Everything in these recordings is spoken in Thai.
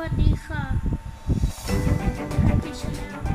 วัสดีค่ะพี่ชาแนล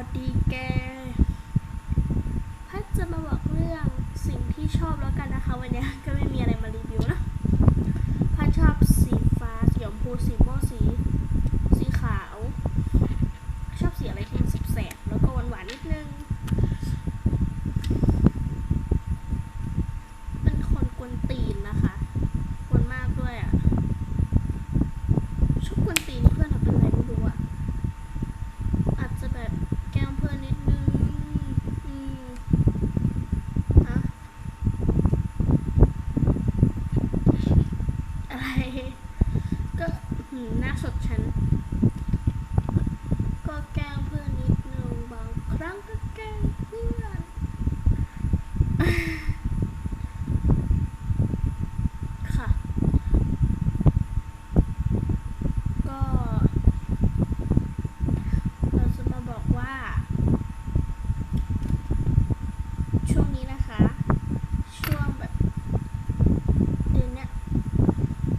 พอดีแกพัดจะมาบอกเรื่องสิ่งที่ชอบแล้วกันนะคะ วันนี้ก็ไม่มีอะไรมารีวิวนะพัดชอบสีฟ้าสีชมพูสีม่วงสี สีขาว ชอบสีอะไรที่มันแสบๆแล้วก็หวานๆนิดนึง เป็นคนกวนตีนนะคะกวนมากด้วยอะ ชอบกวนตีนเพื่อนอะเป็นไรไม่รู้อะ อาจจะแบบแกล้งเพื่อนนิดนึง อืมฮะอะไร ก็ หืมหน้าสดฉัน ก็แกล้งเพื่อนนิดนึงบางครั้งก็แกล้งเพื่อน ค่ะ ก็ เราจะมาบอกว่า ช่วงนี้นะคะ ช่วงแบบ เดือนเนี้ย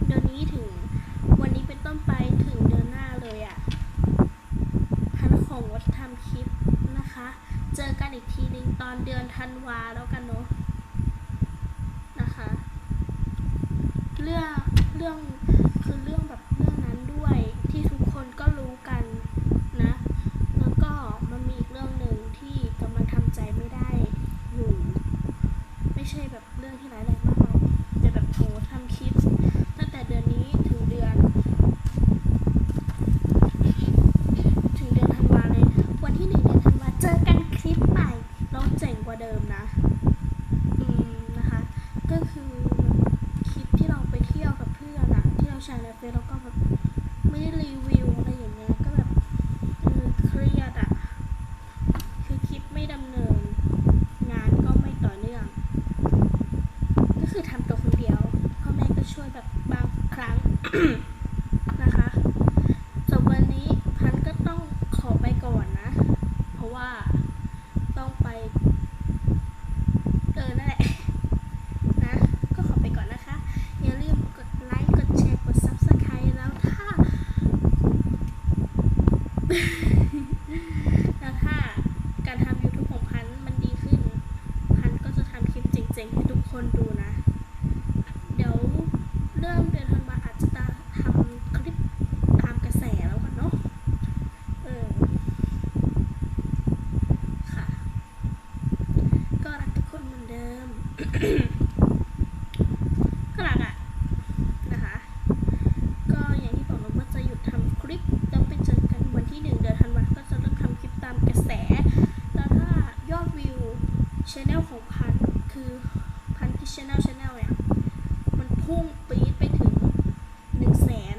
เดือนนี้ถึง วันนี้เป็นต้นไปถึงเดือนหน้าเลยอะ่ะพันของวัฒนธรรมคลิปนะคะ เจอกันอีกทีหนึงตอนเดือนธันวาแล้วกันเนาะนะคะ เรื่องเรื่องคือเรื่องแบบเรื่องนั้นด้วยที่ทุกคนก็รู้กันนะ แล้วก็มันมีอีกเรื่องหนึ่งที่กำลังทำใจไม่ได้อยู่ ไม่ใช่แบบเรื่องที่ร้ายแรงมากหรอกแต่แบบโหทำคลิปตั้งแต่เดือนนี้ถึงเดือน ถึงเดือนธันวาเลย วันที่หนึ่งเดือนธันวาเจอกันคลิปใหม่แล้วเจ๋งกว่าเดิมนะ อืมนะคะ ก็คือคลิปที่เราไปเที่ยวกับเพื่อนอะที่เราแชร์ในเฟซแล้วก็แบบ ไม่ได้รีวิวอะไรอย่างเงี้ยก็แบบเออเครียดอะคือคลิปไม่ดำเนิน งานก็ไม่ต่อเนื่อง ก็คือทำตัวคนเดียวพ่อแม่ก็ช่วยแบบบางครั้งนะคะสำหรับวันนี้พันก็ต้องขอไปก่อนนะ เพราะว่าต้องไป เออนั่นแหละ นะ ก็ขอไปก่อนนะคะ อย่าลืมกดไลค์ กดแชร์ กด subscribe แล้วถ้า แล้วถ้าการทำ YouTube ของพันธุ์มันดีขึ้น พันธุ์ก็จะทำคลิป เจ๋งให้ทุกคนดูนะ เดี๋ยวเริ่มเดือนธันวาอาจจะทำคลิปตามกระแสแล้วกันเนาะ เออ ค่ะ ก็รักทุกคนเหมือนเดิม ก็รักอะนะคะ ก็อย่างที่บอกนะว่าจะหยุดทำคลิปแล้วไปเจอกันวันที่หนึ่งเดือนธันวาก็จะเริ่มทำคลิปตามกระแส แล้วถ้ายอดวิวช anel ของพัน คือพันที่ช anel channel เนี่ยมันพุ่งปี๊ดไปถึงหนึ่งแสน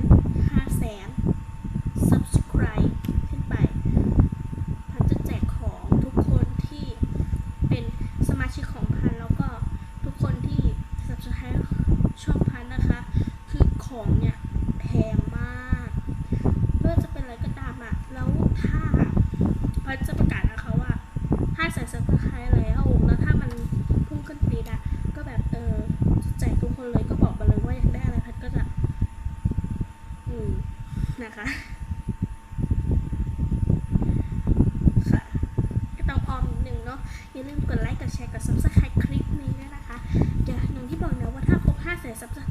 ห้าแสน subscribe ขึ้นไป พันจะแจกของทุกคนที่เป็นสมาชิกของพันแล้วก็ทุกคนที่ subscribe ช่องพันนะคะ คือของเนี่ยะค่ะก็ต้องออมนิดนึงเนาะอย่าลืมกดไลค์กดแชร์กดซับสไครต์คลิปนี้ด้วยนะคะ เดี๋ยวหนึ่งที่บอกนะว่าถ้าครบ5แสนซับสไคร